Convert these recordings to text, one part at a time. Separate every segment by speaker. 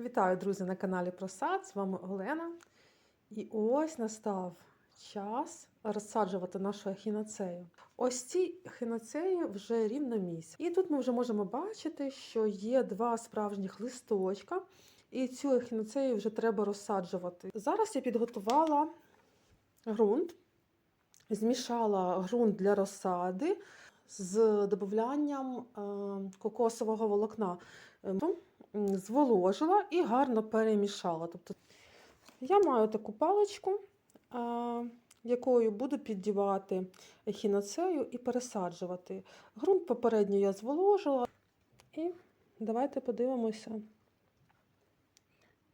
Speaker 1: Вітаю, друзі, на каналі Просад. З вами Олена. І ось настав час розсаджувати нашу ехінацею. Ось цій ехінацеї вже рівно місяць. І тут ми вже можемо бачити, що є два справжніх листочка, і цю ехінацею вже треба розсаджувати. Зараз я підготувала ґрунт, змішала ґрунт для розсади з додаванням е, кокосового волокна. Зволожила і гарно перемішала. Тобто я маю таку паличку, якою буду піддівати ехінацею і пересаджувати. Грунт попередньо я зволожила. І давайте подивимося,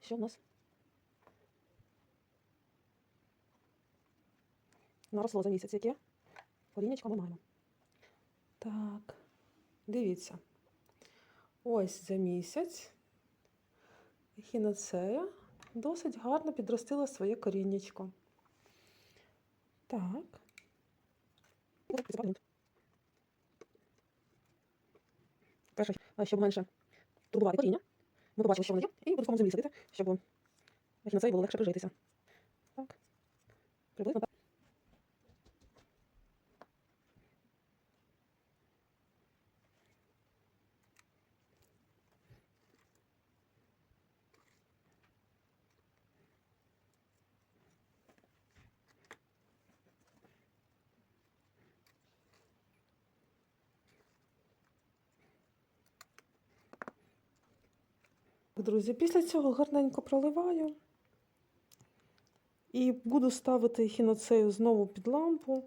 Speaker 1: що в нас наросло за місяць, яке корінечко ми маємо. Так, дивіться. Ось за місяць ехінацея досить гарно підростила своє коріннячко. Так. Перше, щоб менше турбувати коріння, ми побачили, що воно є, і буду в землі садити, щоб ехінацеї було легше прижитися. Так. Приблизно так. Друзі, після цього гарненько проливаю і буду ставити хіноцею знову під лампу